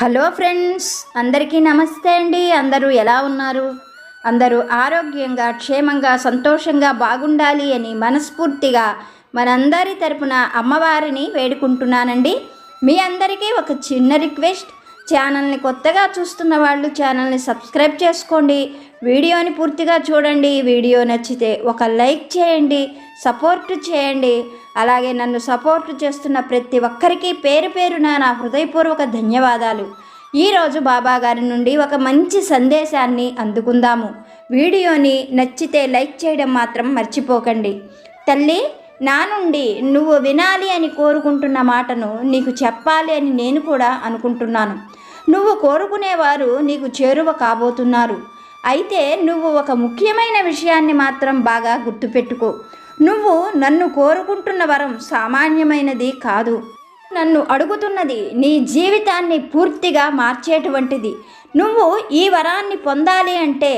Hello friends అందరికీ నమస్తే అండి. అందరూ ఎలా ఉన్నారు? అందరూ ఆరోగ్యంగా క్షేమంగా సంతోషంగా బాగుండాలి అని మనస్ఫూర్తిగా మనందరి తరపున అమ్మవారిని వేడుకుంటున్నానండి. మీ అందరికీ ఒక చిన్న రిక్వెస్ట్ ఛానల్ని కొత్తగా చూస్తున్న వాళ్ళు ఛానల్ని సబ్స్క్రైబ్ చేసుకోండి. వీడియోని పూర్తిగా చూడండి. వీడియో నచ్చితే ఒక లైక్ చేయండి సపోర్ట్ చేయండి. అలాగే నన్ను సపోర్ట్ చేస్తున్న ప్రతి ఒక్కరికి పేరు పేరున నా హృదయపూర్వక ధన్యవాదాలు. ఈరోజు బాబా గారి నుండి ఒక మంచి సందేశాన్ని అందుకుందాము. వీడియోని నచ్చితే లైక్ చేయడం మాత్రం మర్చిపోకండి. తల్లి నా నుండి నువ్వు వినాలి అని కోరుకుంటున్న మాటను నీకు చెప్పాలి అని నేను కూడా అనుకుంటున్నాను. నువ్వు కోరుకునేవారు నీకు చేరువ కాబోతున్నారు. అయితే నువ్వు ఒక ముఖ్యమైన విషయాన్ని మాత్రం బాగా గుర్తుపెట్టుకో. నువ్వు నన్ను కోరుకుంటున్న వరం సామాన్యమైనది కాదు. నన్ను అడుగుతున్నది నీ జీవితాన్ని పూర్తిగా మార్చేటువంటిది. నువ్వు ఈ వరాన్ని పొందాలి అంటే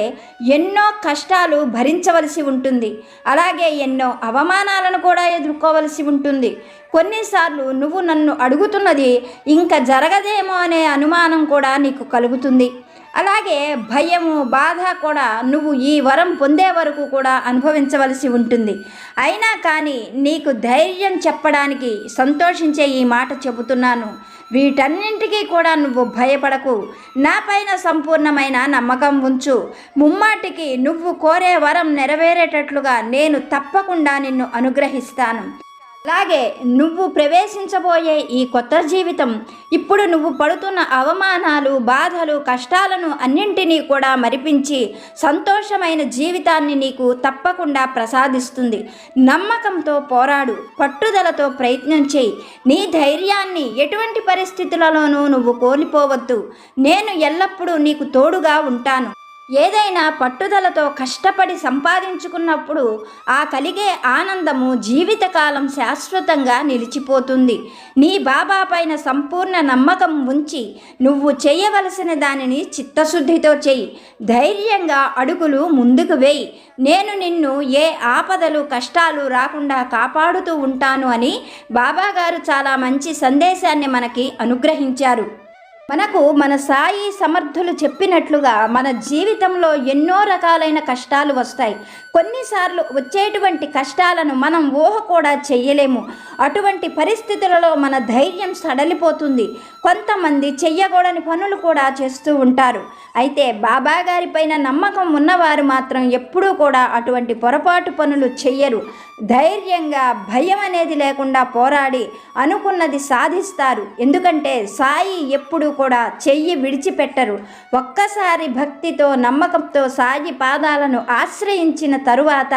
ఎన్నో కష్టాలు భరించవలసి ఉంటుంది. అలాగే ఎన్నో అవమానాలను కూడా ఎదుర్కోవలసి ఉంటుంది. కొన్నిసార్లు నువ్వు నన్ను అడుగుతున్నది ఇంకా జరగదేమో అనే అనుమానం కూడా నీకు కలుగుతుంది. అలాగే భయము బాధ కూడా నువ్వు ఈ వరం పొందే వరకు కూడా అనుభవించవలసి ఉంటుంది. అయినా కానీ నీకు ధైర్యం చెప్పడానికి సంతోషించే ఈ మాట చెబుతున్నాను. వీటన్నింటికీ కూడా నువ్వు భయపడకు. నా పైన సంపూర్ణమైన నమ్మకం ఉంచు. ముమ్మాటికి నువ్వు కోరే వరం నెరవేరేటట్లుగా నేను తప్పకుండా నిన్ను అనుగ్రహిస్తాను. అలాగే నువ్వు ప్రవేశించబోయే ఈ కొత్త జీవితం ఇప్పుడు నువ్వు పడుతున్న అవమానాలు బాధలు కష్టాలను అన్నింటినీ కూడా మరిపించి సంతోషమైన జీవితాన్ని నీకు తప్పకుండా ప్రసాదిస్తుంది. నమ్మకంతో పోరాడు పట్టుదలతో ప్రయత్నం చేయి. నీ ధైర్యాన్ని ఎటువంటి పరిస్థితులలోనూ నువ్వు కోల్పోవద్దు. నేను ఎల్లప్పుడూ నీకు తోడుగా ఉంటాను. ఏదైనా పట్టుదలతో కష్టపడి సంపాదించుకున్నప్పుడు ఆ కలిగే ఆనందము జీవితకాలం శాశ్వతంగా నిలిచిపోతుంది. నీ బాబా పైన సంపూర్ణ నమ్మకం ఉంచి నువ్వు చేయవలసిన దానిని చిత్తశుద్ధితో చెయ్యి ధైర్యంగా అడుగులు ముందుకు వేయి. నేను నిన్ను ఏ ఆపదలు కష్టాలు రాకుండా కాపాడుతూ ఉంటాను అని బాబాగారు చాలా మంచి సందేశాన్ని మనకి అనుగ్రహించారు. మనకు మన సాయి సమర్థులు చెప్పినట్లుగా మన జీవితంలో ఎన్నో రకాలైన కష్టాలు వస్తాయి. కొన్నిసార్లు వచ్చేటువంటి కష్టాలను మనం ఊహ కూడా చెయ్యలేము. అటువంటి పరిస్థితులలో మన ధైర్యం సడలిపోతుంది. కొంతమంది చెయ్యకూడని పనులు కూడా చేస్తూ ఉంటారు. అయితే బాబా గారి పైన నమ్మకం ఉన్నవారు మాత్రం ఎప్పుడూ కూడా అటువంటి పొరపాటు పనులు చెయ్యరు. ధైర్యంగా భయం అనేది లేకుండా పోరాడి అనుకున్నది సాధిస్తారు. ఎందుకంటే సాయి ఎప్పుడు కూడా చెయ్యి విడిచిపెట్టరు. ఒక్కసారి భక్తితో నమ్మకంతో సాయి పాదాలను ఆశ్రయించిన తరువాత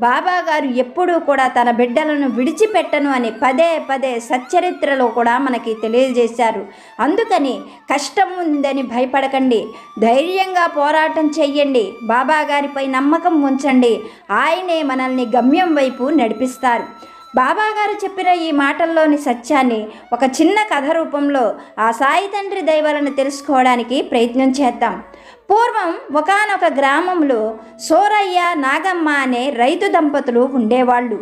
బాబాగారు ఎప్పుడూ కూడా తన బిడ్డలను విడిచిపెట్టను అని పదే పదే సచ్చరిత్రలో కూడా మనకి తెలియజేశారు. అందుకని కష్టం ఉందని భయపడకండి. ధైర్యంగా పోరాటం చెయ్యండి. బాబాగారిపై నమ్మకం ఉంచండి. ఆయనే మనల్ని గమ్యం వైపు నడిపిస్తారు. బాబాగారు చెప్పిన ఈ మాటల్లోని సత్యాన్ని ఒక చిన్న కథ రూపంలో ఆ సాయి తండ్రి దైవాలను తెలుసుకోవడానికి ప్రయత్నం చేద్దాం. పూర్వం ఒకనొక గ్రామంలో సోరయ్య నాగమ్మ అనే రైతు దంపతులు ఉండేవాళ్ళు.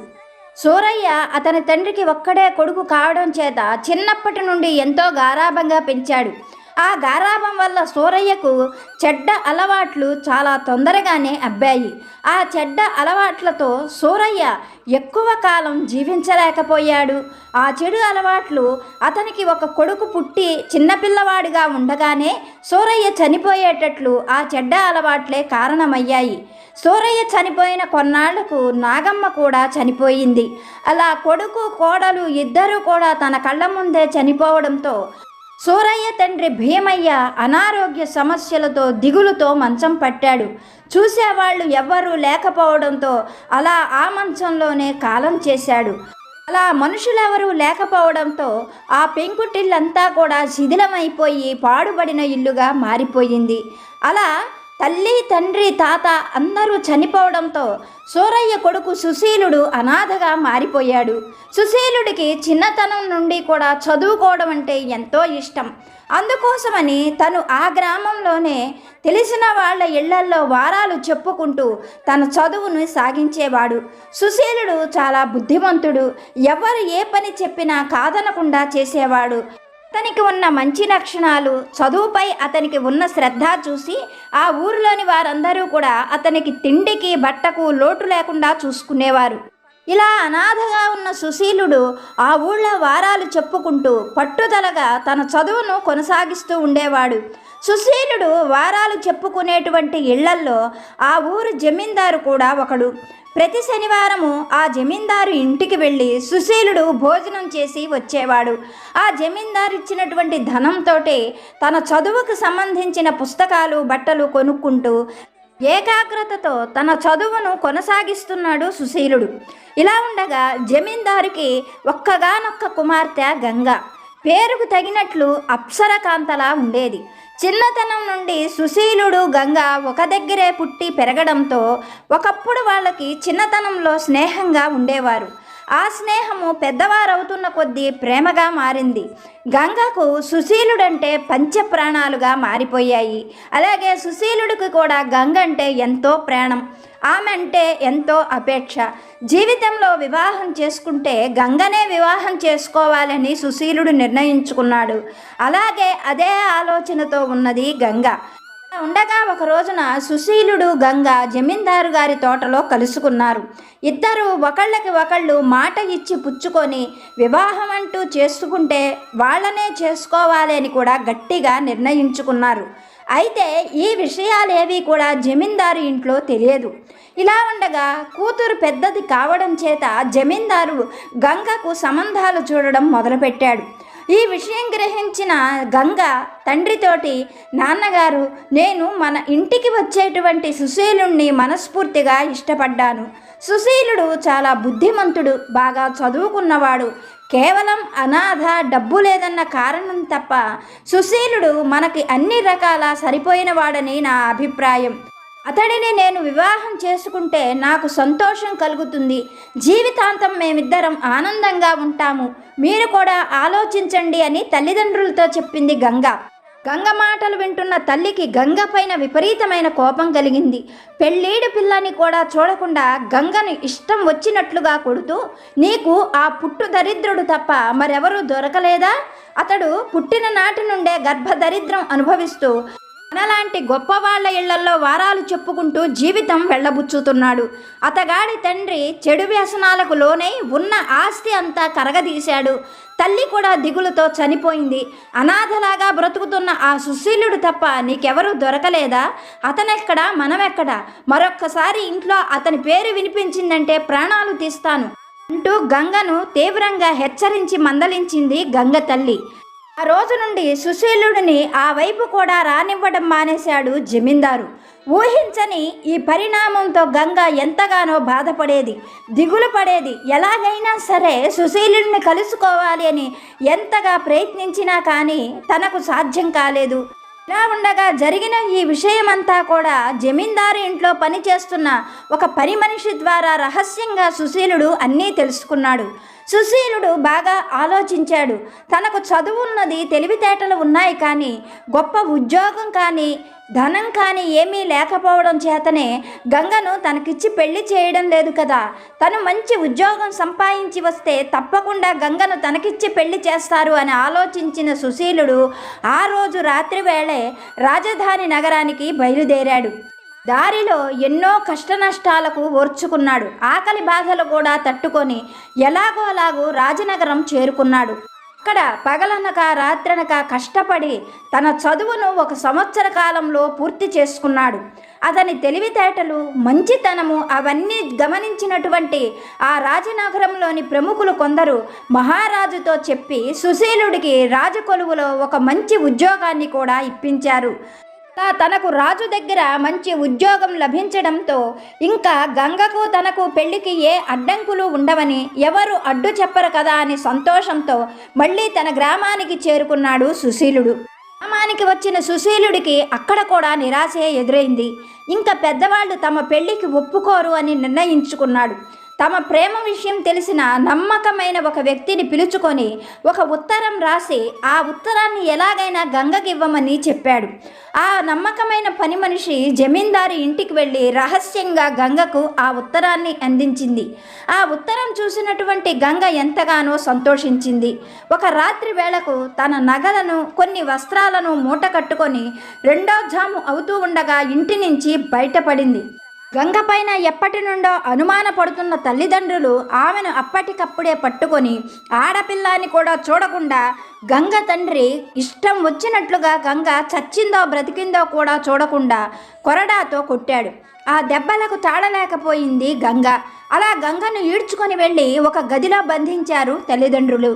సూరయ్య అతని తండ్రికి ఒక్కడే కొడుకు కావడం చేత చిన్నప్పటి నుండి ఎంతో గారాభంగా పెంచాడు. ఆ గారాభం వల్ల సూరయ్యకు చెడ్డ అలవాట్లు చాలా తొందరగానే అబ్బాయి. ఆ చెడ్డ అలవాట్లతో సూరయ్య ఎక్కువ కాలం జీవించలేకపోయాడు. ఆ చెడు అలవాట్లు అతనికి ఒక కొడుకు పుట్టి చిన్నపిల్లవాడిగా ఉండగానే సూరయ్య చనిపోయేటట్లు ఆ చెడ్డ అలవాట్లే కారణమయ్యాయి. సూరయ్య చనిపోయిన కొన్నాళ్ళకు నాగమ్మ కూడా చనిపోయింది. అలా కొడుకు కోడలు ఇద్దరూ కూడా తన కళ్ళ ముందే చనిపోవడంతో సూరయ్య తండ్రి భీమయ్య అనారోగ్య సమస్యలతో దిగులుతో మంచం పట్టాడు. చూసేవాళ్ళు ఎవ్వరూ లేకపోవడంతో అలా ఆ మంచంలోనే కాలం చేశాడు. అలా మనుషులెవరూ లేకపోవడంతో ఆ పెంకుటిల్లంతా కూడా శిథిలమైపోయి పాడుబడిన ఇల్లుగా మారిపోయింది. అలా తల్లి తండ్రి తాత అందరూ చనిపోవడంతో సూరయ్య కొడుకు సుశీలుడు అనాథగా మారిపోయాడు. సుశీలుడికి చిన్నతనం నుండి కూడా చదువుకోవడం అంటే ఎంతో ఇష్టం. అందుకోసమని తను ఆ గ్రామంలోనే తెలిసిన వాళ్ళ ఇళ్ళల్లో వారాలు చెప్పుకుంటూ తన చదువును సాగించేవాడు. సుశీలుడు చాలా బుద్ధిమంతుడు. ఎవరు ఏ పని చెప్పినా కాదనకుండా చేసేవాడు. అతనికి ఉన్న మంచి లక్షణాలు చదువుపై అతనికి ఉన్న శ్రద్ధ చూసి ఆ ఊరిలోని వారందరూ కూడా అతనికి తిండికి బట్టకు లోటు లేకుండా చూసుకునేవారు. ఇలా అనాథగా ఉన్న సుశీలుడు ఆ ఊళ్ళో వారాలు చెప్పుకుంటూ పట్టుదలగా తన చదువును కొనసాగిస్తూ ఉండేవాడు. సుశీలుడు వారాలు చెప్పుకునేటువంటి ఇళ్ళల్లో ఆ ఊరు జమీందారు కూడా ఒకడు. ప్రతి శనివారము ఆ జమీందారు ఇంటికి వెళ్ళి సుశీలుడు భోజనం చేసి వచ్చేవాడు. ఆ జమీందారు ఇచ్చినటువంటి ధనంతో తన చదువుకు సంబంధించిన పుస్తకాలు బట్టలు కొనుక్కుంటూ ఏకాగ్రతతో తన చదువును కొనసాగిస్తున్నాడు సుశీలుడు. ఇలా ఉండగా జమీందారుకి ఒక్కగానొక్క కుమార్తె గంగ. పేరుకు తగినట్లు అప్సరకాంతలా ఉండేది. చిన్నతనం నుండి సుశీలుడు గంగ ఒక దగ్గరే పుట్టి పెరగడంతో ఒకప్పుడు వాళ్ళకి చిన్నతనంలో స్నేహంగా ఉండేవారు. ఆ స్నేహము పెద్దవారవుతున్న కొద్దీ ప్రేమగా మారింది. గంగకు సుశీలుడంటే పంచప్రాణాలుగా మారిపోయాయి. అలాగే సుశీలుడికి కూడా గంగ అంటే ఎంతో ప్రాణం. ఆమె అంటే ఎంతో అపేక్ష. జీవితంలో వివాహం చేసుకుంటే గంగనే వివాహం చేసుకోవాలని సుశీలుడు నిర్ణయించుకున్నాడు. అలాగే అదే ఆలోచనతో ఉన్నది గంగ. ఉండగా ఒక రోజున సుశీలుడు గంగ జమీందారు గారి తోటలో కలుసుకున్నారు. ఇద్దరు ఒకళ్ళకి ఒకళ్ళు మాట ఇచ్చి పుచ్చుకొని వివాహం అంటూ చేసుకుంటే వాళ్ళనే చేసుకోవాలి అని కూడా గట్టిగా నిర్ణయించుకున్నారు. అయితే ఈ విషయాలేవి కూడా జమీందారు ఇంట్లో తెలియదు. ఇలా ఉండగా కూతురు పెద్దది కావడం చేత జమీందారు గంగకు సంబంధాలు చూడడం మొదలుపెట్టాడు. ఈ విషయం గ్రహించిన గంగ తండ్రితోటి నాన్నగారు నేను మన ఇంటికి వచ్చేటువంటి సుశీలుణ్ణి మనస్ఫూర్తిగా ఇష్టపడ్డాను. సుశీలుడు చాలా బుద్ధిమంతుడు బాగా చదువుకున్నవాడు. కేవలం అనాథ డబ్బు లేదన్న కారణం తప్ప సుశీలుడు మనకి అన్ని రకాల సరిపోయినవాడని నా అభిప్రాయం. అతడిని నేను వివాహం చేసుకుంటే నాకు సంతోషం కలుగుతుంది. జీవితాంతం మేమిద్దరం ఆనందంగా ఉంటాము. మీరు కూడా ఆలోచించండి అని తల్లిదండ్రులతో చెప్పింది గంగ. గంగ మాటలు వింటున్న తల్లికి గంగ పైన విపరీతమైన కోపం కలిగింది. పెళ్ళీడు పిల్లని కూడా చూడకుండా గంగను ఇష్టం వచ్చినట్లుగా కొడుతూ నీకు ఆ పుట్టు దరిద్రుడు తప్ప మరెవరూ దొరకలేదా? అతడు పుట్టిన నాటి నుండే గర్భదరిద్రం అనుభవిస్తూ మనలాంటి గొప్ప వాళ్ళ వారాలు చెప్పుకుంటూ జీవితం వెళ్ళబుచ్చుతున్నాడు. అతగాడి తండ్రి చెడు వ్యసనాలకు లోనై ఉన్న ఆస్తి అంతా కరగదీశాడు. తల్లి కూడా దిగులుతో చనిపోయింది. అనాథలాగా బ్రతుకుతున్న ఆ సుశీలుడు తప్ప నీకెవరూ దొరకలేదా? అతనెక్కడా? మనమెక్కడా? మరొక్కసారి ఇంట్లో అతని పేరు వినిపించిందంటే ప్రాణాలు తీస్తాను అంటూ గంగను తీవ్రంగా హెచ్చరించి మందలించింది గంగ తల్లి. ఆ రోజు నుండి సుశీలుడిని ఆ వైపు కూడా రానివ్వడం మానేశాడు జమీందారు. ఊహించని ఈ పరిణామంతో గంగ ఎంతగానో బాధపడేది దిగులు పడేది. ఎలాగైనా సరే సుశీలుడిని కలుసుకోవాలి అని ఎంతగా ప్రయత్నించినా కానీ తనకు సాధ్యం కాలేదు. ఇలా ఉండగా జరిగిన ఈ విషయమంతా కూడా జమీందారు ఇంట్లో పనిచేస్తున్న ఒక పని మనిషి ద్వారా రహస్యంగా సుశీలుడు అన్నీ తెలుసుకున్నాడు. సుశీలుడు బాగా ఆలోచించాడు. తనకు చదువున్నది తెలివితేటలు ఉన్నాయి కానీ గొప్ప ఉద్యోగం కానీ ధనం కానీ ఏమీ లేకపోవడం చేతనే గంగను తనకిచ్చి పెళ్ళి చేయడం లేదు కదా. తను మంచి ఉద్యోగం సంపాదించి వస్తే తప్పకుండా గంగను తనకిచ్చి పెళ్ళి చేస్తారు అని ఆలోచించిన సుశీలుడు ఆ రోజు రాత్రి వేళే రాజధాని నగరానికి బయలుదేరాడు. దారిలో ఎన్నో కష్ట నష్టాలకు ఓర్చుకున్నాడు. ఆకలి బాధలు కూడా తట్టుకొని ఎలాగో అలాగూ రాజనగరం చేరుకున్నాడు. అక్కడ పగలనక రాత్రనక కష్టపడి తన చదువును ఒక సంవత్సర కాలంలో పూర్తి చేసుకున్నాడు. అతని తెలివితేటలు మంచితనము అవన్నీ గమనించినటువంటి ఆ రాజనగరంలోని ప్రముఖులు కొందరు మహారాజుతో చెప్పి సుశీలుడికి రాజకొలువులో ఒక మంచి ఉద్యోగాన్ని కూడా ఇప్పించారు. తనకు రాజు దగ్గర మంచి ఉద్యోగం లభించడంతో ఇంకా గంగకు తనకు పెళ్ళికి ఏ అడ్డంకులు ఉండవని ఎవరు అడ్డు చెప్పరు కదా అని సంతోషంతో మళ్ళీ తన గ్రామానికి చేరుకున్నాడు సుశీలుడు. గ్రామానికి వచ్చిన సుశీలుడికి అక్కడ కూడా నిరాశే ఎదురైంది. ఇంకా పెద్దవాళ్ళు తమ పెళ్ళికి ఒప్పుకోరు అని నిర్ణయించుకున్నాడు. తమ ప్రేమ విషయం తెలిసిన నమ్మకమైన ఒక వ్యక్తిని పిలుచుకొని ఒక ఉత్తరం రాసి ఆ ఉత్తరాన్ని ఎలాగైనా గంగకి ఇవ్వమని చెప్పాడు. ఆ నమ్మకమైన పని మనిషి జమీందారు ఇంటికి వెళ్ళి రహస్యంగా గంగకు ఆ ఉత్తరాన్ని అందించింది. ఆ ఉత్తరం చూసినటువంటి గంగ ఎంతగానో సంతోషించింది. ఒక రాత్రి వేళకు తన నగలను కొన్ని వస్త్రాలను మూట కట్టుకొని రెండో జాము అవుతూ ఉండగా ఇంటి నుంచి బయటపడింది. గంగపైన ఎప్పటి నుండో అనుమానపడుతున్న తల్లిదండ్రులు ఆమెను అప్పటికప్పుడే పట్టుకొని ఆడపిల్లని కూడా చూడకుండా గంగ తండ్రి ఇష్టం వచ్చినట్లుగా గంగ చచ్చిందో బ్రతికిందో కూడా చూడకుండా కొరడాతో కొట్టాడు. ఆ దెబ్బలకు తాళలేకపోయింది గంగ. అలా గంగను ఈడ్చుకొని వెళ్ళి ఒక గదిలో బంధించారు తల్లిదండ్రులు.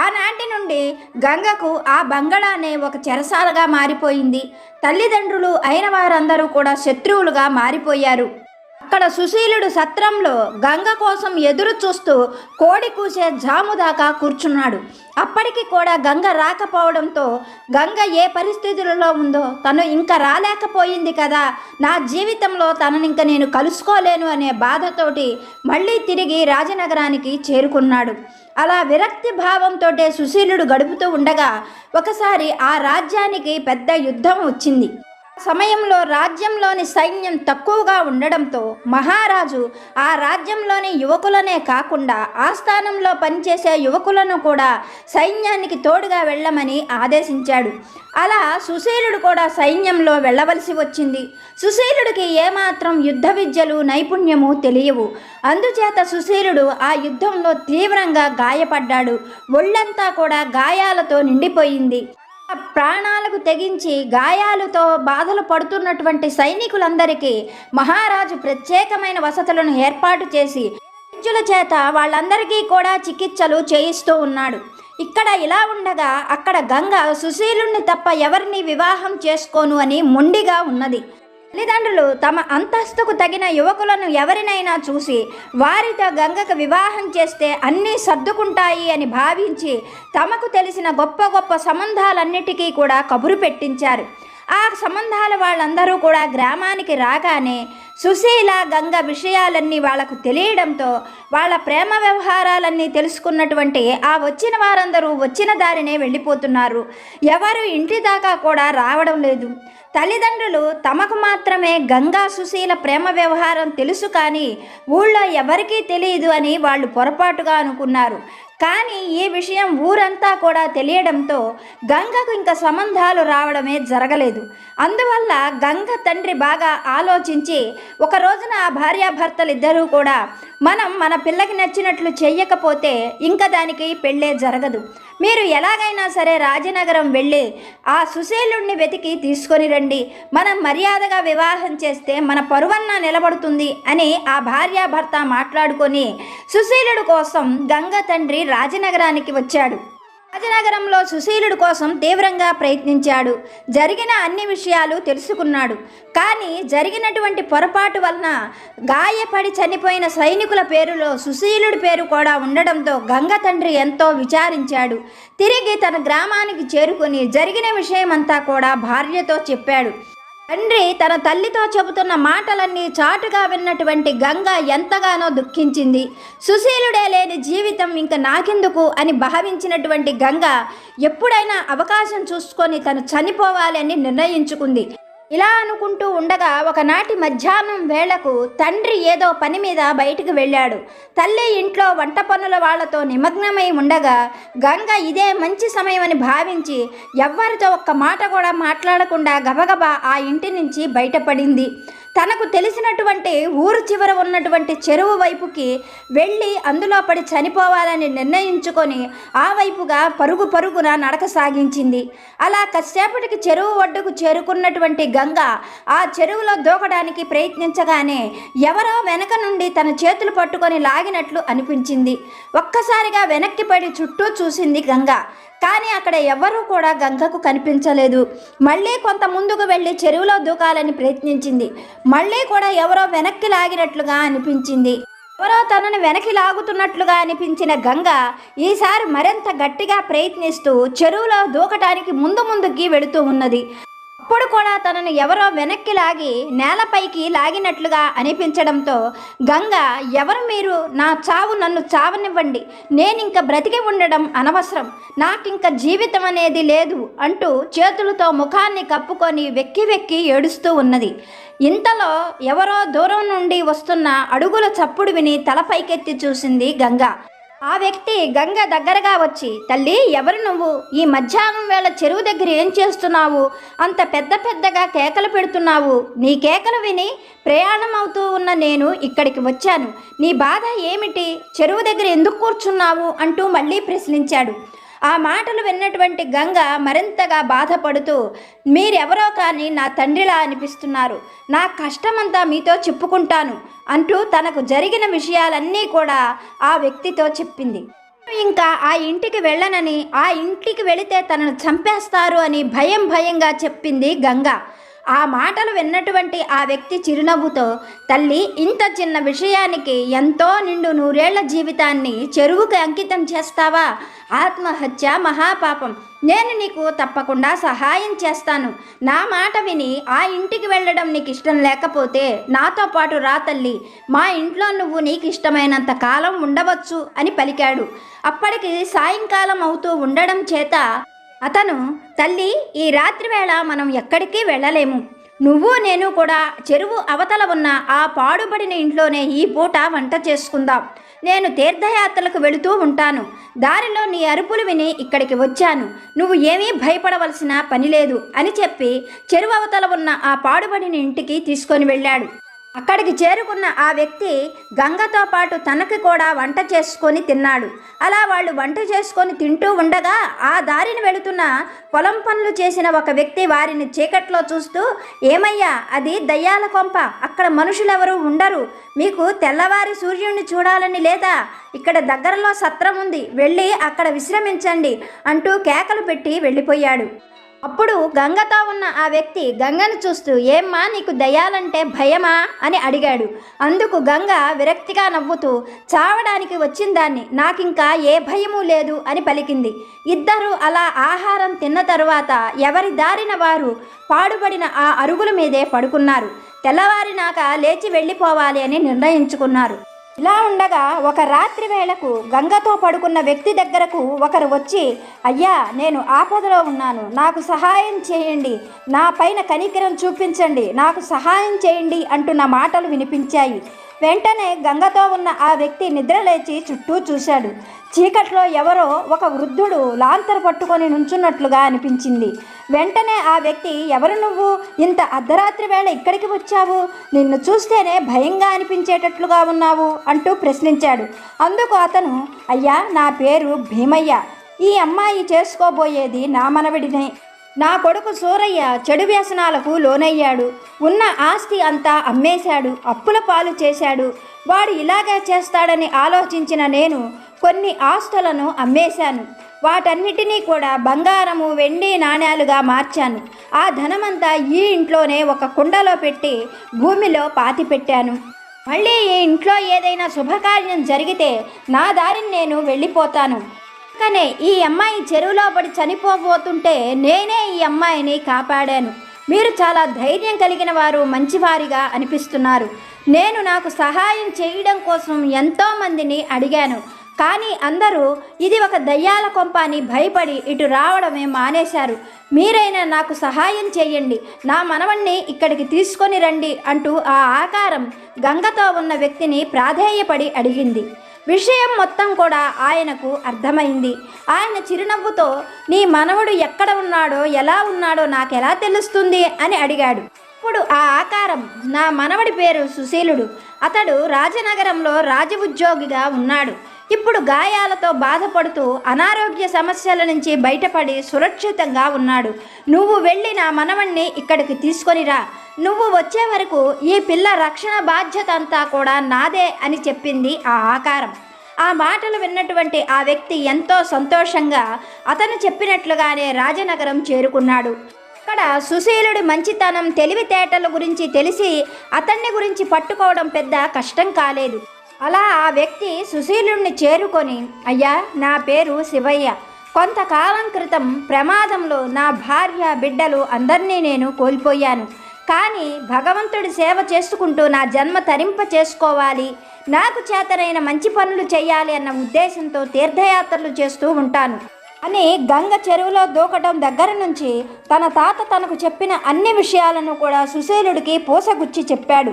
ఆనాటి నుండి గంగకు ఆ బంగళానే ఒక చెరసాలగా మారిపోయింది. తల్లిదండ్రులు అయిన వారందరూ కూడా శత్రువులుగా మారిపోయారు. అక్కడ సుశీలుడు సత్రంలో గంగ కోసం ఎదురు చూస్తూ కోడి కూసే జాము దాకా కూర్చున్నాడు. అప్పటికి కూడా గంగ రాకపోవడంతో గంగ ఏ పరిస్థితులలో ఉందో తను ఇంకా రాలేకపోయింది కదా. నా జీవితంలో తనని ఇంకా నేను కలుసుకోలేను అనే బాధతోటి మళ్ళీ తిరిగి రాజనగరానికి చేరుకున్నాడు. అలా విరక్తి భావంతో సుశీలుడు గడుపుతూ ఉండగా ఒకసారి ఆ రాజ్యానికి పెద్ద యుద్ధం వచ్చింది. సమయంలో రాజ్యంలోని సైన్యం తక్కువగా ఉండడంతో మహారాజు ఆ రాజ్యంలోని యువకులనే కాకుండా ఆస్థానంలో పనిచేసే యువకులను కూడా సైన్యానికి తోడుగా వెళ్ళమని ఆదేశించాడు. అలా సుశీలుడు కూడా సైన్యంలో వెళ్ళవలసి వచ్చింది. సుశీలుడికి ఏమాత్రం యుద్ధ విద్యలు నైపుణ్యము తెలియవు. అందుచేత సుశీలుడు ఆ యుద్ధంలో తీవ్రంగా గాయపడ్డాడు. ఒళ్ళంతా కూడా గాయాలతో నిండిపోయింది. ప్రాణాలకు తెగించి గాయాలతో బాధలు పడుతున్నటువంటి సైనికులందరికీ మహారాజు ప్రత్యేకమైన వసతులను ఏర్పాటు చేసి వైద్యుల చేత వాళ్ళందరికీ కూడా చికిత్సలు చేయిస్తూ ఉన్నాడు. ఇక్కడ ఇలా ఉండగా అక్కడ గంగ సుశీలుణ్ణి తప్ప ఎవరిని వివాహం చేసుకోను అని మొండిగా ఉన్నది. తల్లిదండ్రులు తమ అంతస్తుకు తగిన యువకులను ఎవరినైనా చూసి వారితో గంగకు వివాహం చేస్తే అన్నీ సర్దుకుంటాయి అని భావించి తమకు తెలిసిన గొప్ప గొప్ప సంబంధాలన్నిటికీ కూడా కబురు పెట్టించారు. ఆ సంబంధాల వాళ్ళందరూ కూడా గ్రామానికి రాగానే సుశీల గంగ విషయాలన్నీ వాళ్ళకు తెలియడంతో వాళ్ళ ప్రేమ వ్యవహారాలన్నీ తెలుసుకున్నటువంటి ఆ వచ్చిన వారందరూ వచ్చిన దారినే వెళ్ళిపోతున్నారు. ఎవరు ఇంటి దాకా కూడా రావడం లేదు. తల్లిదండ్రులు తమకు మాత్రమే గంగా సుశీల ప్రేమ వ్యవహారం తెలుసు కానీ ఊళ్ళో ఎవరికీ తెలియదు అని వాళ్ళు పొరపాటుగా అనుకున్నారు. కానీ ఈ విషయం ఊరంతా కూడా తెలియడంతో గంగకు ఇంకా సంబంధాలు రావడమే జరగలేదు. అందువల్ల గంగ తండ్రి బాగా ఆలోచించి ఒక రోజున ఆ భార్యాభర్తలిద్దరూ కూడా మనం మన పిల్లకి నచ్చినట్లు చెయ్యకపోతే ఇంకా దానికి పెళ్ళే జరగదు. మీరు ఎలాగైనా సరే రాజనగరం వెళ్ళి ఆ సుశీలుణ్ణి వెతికి తీసుకొని రండి. మనం మర్యాదగా వివాహం చేస్తే మన పరువన్న నిలబడుతుంది అని ఆ భార్యాభర్త మాట్లాడుకొని సుశీలుడు కోసం గంగ తండ్రి రాజనగరానికి వచ్చాడు. రాజనగరంలో సుశీలుడు కోసం తీవ్రంగా ప్రయత్నించాడు. జరిగిన అన్ని విషయాలు తెలుసుకున్నాడు. కానీ జరిగినటువంటి పొరపాటు వలన గాయపడి చనిపోయిన సైనికుల పేరులో సుశీలుడి పేరు కూడా ఉండడంతో గంగ తండ్రి ఎంతో విచారించాడు. తిరిగి తన గ్రామానికి చేరుకుని జరిగిన విషయమంతా కూడా భార్యతో చెప్పాడు. తండ్రి తన తల్లితో చెబుతున్న మాటలన్నీ చాటుగా విన్నటువంటి గంగ ఎంతగానో దుఃఖించింది. సుశీలుడే లేని జీవితం ఇంక నాకెందుకు అని భావించినటువంటి గంగ ఎప్పుడైనా అవకాశం చూసుకొని తను చనిపోవాలి అని నిర్ణయించుకుంది. ఇలా అనుకుంటూ ఉండగా ఒకనాటి మధ్యాహ్నం వేళకు తండ్రి ఏదో పని మీద బయటికి వెళ్ళాడు. తల్లి ఇంట్లో వంట పనుల వాళ్ళతో నిమగ్నమై ఉండగా గంగ ఇదే మంచి సమయం అని భావించి ఎవ్వరితో ఒక్క మాట కూడా మాట్లాడకుండా గబగబా ఆ ఇంటి నుంచి బయటపడింది. తనకు తెలిసినటువంటి ఊరు చివర ఉన్నటువంటి చెరువు వైపుకి వెళ్ళి అందులో పడి చనిపోవాలని నిర్ణయించుకొని ఆ వైపుగా పరుగు పరుగున నడక సాగించింది. అలా కాసేపటికి చెరువు ఒడ్డుకు చేరుకున్నటువంటి గంగ ఆ చెరువులో దూకడానికి ప్రయత్నించగానే ఎవరో వెనక నుండి తన చేతులు పట్టుకొని లాగినట్లు అనిపించింది. ఒక్కసారిగా వెనక్కి పడి చుట్టూ చూసింది గంగ. కానీ అక్కడ ఎవ్వరూ కూడా గంగకు కనిపించలేదు. మళ్ళీ కొంత ముందుకు వెళ్ళి చెరువులో దూకాలని ప్రయత్నించింది. మళ్ళీ కూడా ఎవరో వెనక్కి లాగినట్లుగా అనిపించింది. ఎవరో తనని వెనక్కి లాగుతున్నట్లుగా అనిపించిన గంగ ఈసారి మరింత గట్టిగా ప్రయత్నిస్తూ చెరువులో దూకటానికి ముందు ముందుకి వెళుతూ ఉన్నది. అప్పుడు కూడా తనను ఎవరో వెనక్కి లాగి నేలపైకి లాగినట్లుగా అనిపించడంతో గంగ ఎవరు మీరు? నా చావు నన్ను చావనివ్వండి. నేనింక బ్రతికి ఉండడం అనవసరం. నాకింక జీవితం అనేది లేదు అంటూ చేతులతో ముఖాన్ని కప్పుకొని వెక్కి వెక్కి ఏడుస్తూ ఉన్నది. ఇంతలో ఎవరో దూరం నుండి వస్తున్న అడుగుల చప్పుడు విని తల పైకెత్తి చూసింది గంగ. ఆ వ్యక్తి గంగ దగ్గరగా వచ్చి తల్లి ఎవరు నువ్వు? ఈ మధ్యాహ్నం వేళ చెరువు దగ్గర ఏం చేస్తున్నావు? అంత పెద్ద పెద్దగా కేకలు పెడుతున్నావు. నీ కేకలు విని ప్రయాణం అవుతూ ఉన్న నేను ఇక్కడికి వచ్చాను. నీ బాధ ఏమిటి? చెరువు దగ్గర ఎందుకు కూర్చున్నావు? అంటూ మళ్ళీ ప్రశ్నించాడు. ఆ మాటలు విన్నటువంటి గంగ మరింతగా బాధపడుతూ మీరెవరో కానీ నా తండ్రిలా అనిపిస్తున్నారు. నా కష్టమంతా మీతో చెప్పుకుంటాను అంటూ తనకు జరిగిన విషయాలన్నీ కూడా ఆ వ్యక్తితో చెప్పింది. ఇంకా ఆ ఇంటికి వెళ్ళనని ఆ ఇంటికి వెళితే తనను చంపేస్తారు అని భయం భయంగా చెప్పింది గంగ. ఆ మాటలు విన్నటువంటి ఆ వ్యక్తి చిరునవ్వుతో తల్లి ఇంత చిన్న విషయానికి ఎంతో నిండు నూరేళ్ళ జీవితాన్ని చెరువుకి అంకితం చేస్తావా? ఆత్మహత్య మహాపాపం. నేను నీకు తప్పకుండా సహాయం చేస్తాను. నా మాట విని ఆ ఇంటికి వెళ్ళడం నీకు ఇష్టం లేకపోతే నాతో పాటు రా తల్లి. మా ఇంట్లో నువ్వు నీకు ఇష్టమైనంత కాలం ఉండవచ్చు అని పలికాడు. అప్పటికి సాయంకాలం అవుతూ ఉండడం చేత అతను తల్లి ఈ రాత్రి వేళ మనం ఎక్కడికి వెళ్ళలేము. నువ్వు నేను కూడా చెరువు అవతల ఉన్న ఆ పాడుబడిన ఇంట్లోనే ఈ పూట వంట చేసుకుందాం. నేను తీర్థయాత్రలకు వెళుతూ ఉంటాను. దారిలో నీ అరుపులు విని ఇక్కడికి వచ్చాను. నువ్వు ఏమీ భయపడవలసిన పని లేదు అని చెప్పి చెరువు అవతల ఉన్న ఆ పాడుబడిన ఇంటికి తీసుకొని వెళ్ళాడు. అక్కడికి చేరుకున్న ఆ వ్యక్తి గంగతో పాటు తనకి కూడా వంట చేసుకొని తిన్నాడు. అలా వాళ్ళు వంట చేసుకొని తింటూ ఉండగా ఆ దారిని వెళుతున్న పొలం పనులు చేసిన ఒక వ్యక్తి వారిని చీకట్లో చూస్తూ ఏమయ్యా అది దయ్యాల కొంప. అక్కడ మనుషులెవరూ ఉండరు. మీకు తెల్లవారి సూర్యుడిని చూడాలని లేదా? ఇక్కడ దగ్గరలో సత్రం ఉంది. వెళ్ళి అక్కడ విశ్రమించండి అంటూ కేకలు పెట్టి వెళ్ళిపోయాడు. అప్పుడు గంగతో ఉన్న ఆ వ్యక్తి గంగను చూస్తూ ఏమ్మా నీకు దయ్యాలంటే భయమా? అని అడిగాడు. అందుకు గంగ విరక్తిగా నవ్వుతూ చావడానికి వచ్చిన దాన్ని నాకింకా ఏ భయము లేదు అని పలికింది. ఇద్దరు అలా ఆహారం తిన్న తరువాత ఎవరి దారిన వారు పాడుబడిన ఆ అరుగుల మీదే పడుకున్నారు. తెల్లవారినాక లేచి వెళ్ళిపోవాలి అని నిర్ణయించుకున్నారు. ఇలా ఉండగా ఒక రాత్రి వేళకు గంగతో పడుకున్న వ్యక్తి దగ్గరకు ఒకరు వచ్చి అయ్యా నేను ఆపదలో ఉన్నాను. నాకు సహాయం చేయండి. నా పైన కనికరం చూపించండి. నాకు సహాయం చేయండి అంటున్న మాటలు వినిపించాయి. వెంటనే గంగతో ఉన్న ఆ వ్యక్తి నిద్రలేచి చుట్టూ చూశాడు. చీకట్లో ఎవరో ఒక వృద్ధుడు లాంతర్ పట్టుకొని నుంచున్నట్లుగా అనిపించింది. వెంటనే ఆ వ్యక్తి ఎవరు నువ్వు? ఇంత అర్ధరాత్రి వేళ ఇక్కడికి వచ్చావు? నిన్ను చూస్తేనే భయంగా అనిపించేటట్లుగా ఉన్నావు? అంటూ ప్రశ్నించాడు. అందుకు అతను అయ్యా నా పేరు భీమయ్య. ఈ అమ్మాయి చేసుకోబోయేది నా మనవడినే. నా కొడుకు సూరయ్య చెడు వ్యసనాలకు లోనయ్యాడు. ఉన్న ఆస్తి అంతా అమ్మేశాడు. అప్పుల పాలు చేశాడు. వాడు ఇలాగే చేస్తాడని ఆలోచించిన నేను కొన్ని ఆస్తులను అమ్మేశాను. వాటన్నిటినీ కూడా బంగారము వెండి నాణ్యాలుగా మార్చాను. ఆ ధనమంతా ఈ ఇంట్లోనే ఒక కుండలో పెట్టి భూమిలో పాతి పెట్టాను మళ్ళీ ఈ ఇంట్లో ఏదైనా శుభకార్యం జరిగితే నా దారిని నేను వెళ్ళిపోతాను. కానీ ఈ అమ్మాయి చెరువులో పడి చనిపోబోతుంటే నేనే ఈ అమ్మాయిని కాపాడాను. మీరు చాలా ధైర్యం కలిగిన వారు మంచివారిగా అనిపిస్తున్నారు. నేను నాకు సహాయం చేయడం కోసం ఎంతో మందిని అడిగాను. కానీ అందరూ ఇది ఒక దయ్యాల కొంప అని భయపడి ఇటు రావడమే మానేశారు. మీరైనా నాకు సహాయం చేయండి. నా మనవణ్ణి ఇక్కడికి తీసుకొని రండి అంటూ ఆ ఆకారం గంగతో ఉన్న వ్యక్తిని ప్రాధేయపడి అడిగింది. విషయం మొత్తం కూడా ఆయనకు అర్థమైంది. ఆయన చిరునవ్వుతో నీ మనవడు ఎక్కడ ఉన్నాడో ఎలా ఉన్నాడో నాకెలా తెలుస్తుంది? అని అడిగాడు. ఇప్పుడు ఆ ఆకారం నా మనవడి పేరు సుశీలుడు. అతడు రాజనగరంలో రాజ ఉద్యోగిగా ఉన్నాడు. ఇప్పుడు గాయాలతో బాధపడుతూ అనారోగ్య సమస్యల నుంచి బయటపడి సురక్షితంగా ఉన్నాడు. నువ్వు వెళ్ళి నా మనవణ్ణి ఇక్కడికి తీసుకొని రా. నువ్వు వచ్చే వరకు ఈ పిల్ల రక్షణ బాధ్యత అంతా కూడా నాదే అని చెప్పింది ఆ ఆకారం. ఆ మాటలు విన్నటువంటి ఆ వ్యక్తి ఎంతో సంతోషంగా అతను చెప్పినట్లుగానే రాజనగరం చేరుకున్నాడు. అక్కడ సుశీలుడి మంచితనం తెలివితేటల గురించి తెలిసి అతన్ని గురించి పట్టుకోవడం పెద్ద కష్టం కాలేదు. అలా ఆ వ్యక్తి సుశీలుణ్ణి చేరుకొని అయ్యా నా పేరు శివయ్య. కొంతకాలం క్రితం ప్రమాదంలో నా భార్య బిడ్డలు అందరినీ నేను కోల్పోయాను. కానీ భగవంతుడి సేవ చేసుకుంటూ నా జన్మ తరింప చేసుకోవాలి. నాకు చేతనైన మంచి పనులు చేయాలి అన్న ఉద్దేశంతో తీర్థయాత్రలు చేస్తూ ఉంటాను. అని గంగ చెరువులో దూకటం దగ్గర నుంచి తన తాత తనకు చెప్పిన అన్ని విషయాలను కూడా సుశీలుడికి పూసగుచ్చి చెప్పాడు.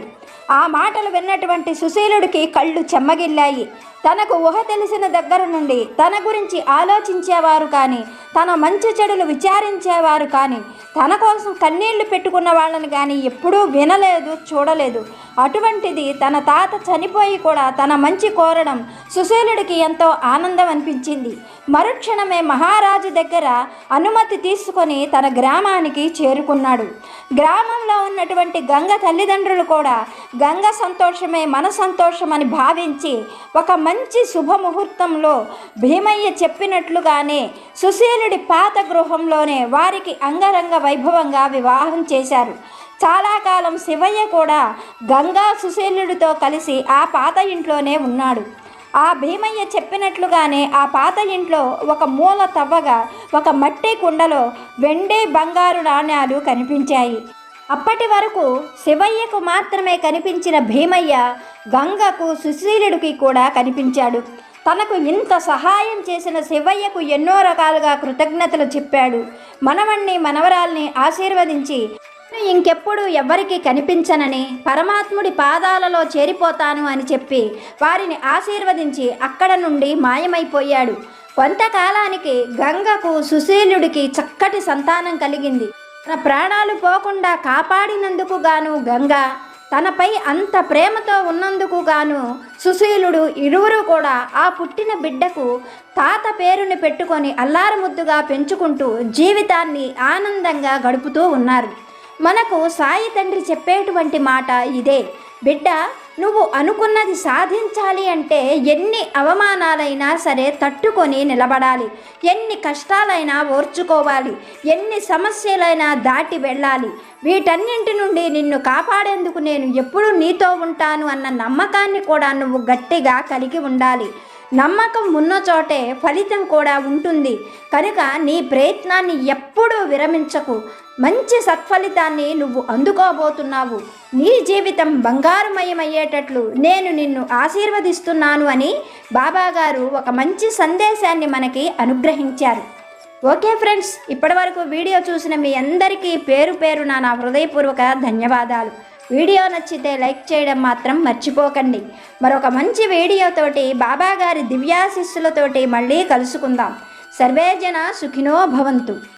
ఆ మాటలు విన్నటువంటి సుశీలుడికి కళ్ళు చెమ్మగిల్లాయి. తనకు ఊహ తెలిసిన దగ్గర నుండి తన గురించి ఆలోచించేవారు కానీ తన మంచి చెడులు విచారించేవారు కానీ తన కోసం కన్నీళ్ళు పెట్టుకున్న వాళ్ళని కానీ ఎప్పుడూ వినలేదు చూడలేదు. అటువంటిది తన తాత చనిపోయి కూడా తన మంచి కోరడం సుశీలుడికి ఎంతో ఆనందం అనిపించింది. మరుక్షణమే మహారాజు దగ్గర అనుమతి తీసుకొని తన గ్రామానికి చేరుకున్నాడు. గ్రామంలో ఉన్నటువంటి గంగ తల్లిదండ్రులు కూడా గంగ సంతోషమే మన సంతోషం అని భావించి ఒక మంచి మంచి శుభముహూర్తంలో భీమయ్య చెప్పినట్లుగానే సుశీలుడి పాత గృహంలోనే వారికి అంగరంగ వైభవంగా వివాహం చేశారు. చాలా కాలం శివయ్య కూడా గంగా సుశీలుడితో కలిసి ఆ పాత ఇంట్లోనే ఉన్నాడు. ఆ భీమయ్య చెప్పినట్లుగానే ఆ పాత ఇంట్లో ఒక మూల తవ్వగా ఒక మట్టి కుండలో వెండి బంగారు నాణ్యాలు కనిపించాయి. అప్పటి వరకు శివయ్యకు మాత్రమే కనిపించిన భీమయ్య గంగకు సుశీలుడికి కూడా కనిపించాడు. తనకు ఇంత సహాయం చేసిన శివయ్యకు ఎన్నో రకాలుగా కృతజ్ఞతలు చెప్పాడు. మనవణ్ణి మనవరాల్ని ఆశీర్వదించి ఇంకెప్పుడు ఎవ్వరికీ కనిపించనని పరమాత్ముడి పాదాలలో చేరిపోతాను అని చెప్పి వారిని ఆశీర్వదించి అక్కడ నుండి మాయమైపోయాడు. కొంతకాలానికి గంగకు సుశీలుడికి చక్కటి సంతానం కలిగింది. తన ప్రాణాలు పోకుండా కాపాడినందుకు గాను గంగ తనపై అంత ప్రేమతో ఉన్నందుకు గాను సుశీలుడు ఇరువురు కూడా ఆ పుట్టిన బిడ్డకు తాత పేరుని పెట్టుకొని అల్లారముద్దుగా పెంచుకుంటూ జీవితాన్ని ఆనందంగా గడుపుతూ ఉన్నారు. మనకు సాయి తండ్రి చెప్పేటువంటి మాట ఇదే బిడ్డ నువ్వు అనుకున్నది సాధించాలి అంటే ఎన్ని అవమానాలైనా సరే తట్టుకొని నిలబడాలి. ఎన్ని కష్టాలైనా ఓర్చుకోవాలి. ఎన్ని సమస్యలైనా దాటి వెళ్ళాలి. వీటన్నింటి నుండి నిన్ను కాపాడేందుకు నేను ఎప్పుడు నీతో ఉంటాను అన్న నమ్మకాన్ని కూడా నువ్వు గట్టిగా కలిగి ఉండాలి. నమ్మకం ఉన్న చోటే ఫలితం కూడా ఉంటుంది. కనుక నీ ప్రయత్నాన్ని ఎప్పుడూ విరమించకు. మంచి సత్ఫలితాన్ని నువ్వు అందుకోబోతున్నావు. నీ జీవితం బంగారుమయమయ్యేటట్లు నేను నిన్ను ఆశీర్వదిస్తున్నాను అని బాబాగారు ఒక మంచి సందేశాన్ని మనకి అనుగ్రహించారు. ఓకే ఫ్రెండ్స్ ఇప్పటివరకు వీడియో చూసిన మీ అందరికీ పేరు పేరున నా హృదయపూర్వక ధన్యవాదాలు. వీడియో నచ్చితే లైక్ చేయడం మాత్రం మర్చిపోకండి. మరొక మంచి వీడియోతోటి బాబాగారి దివ్యాశిస్సులతోటి మళ్ళీ కలుసుకుందాం. సర్వేజన సుఖినో భవంతు.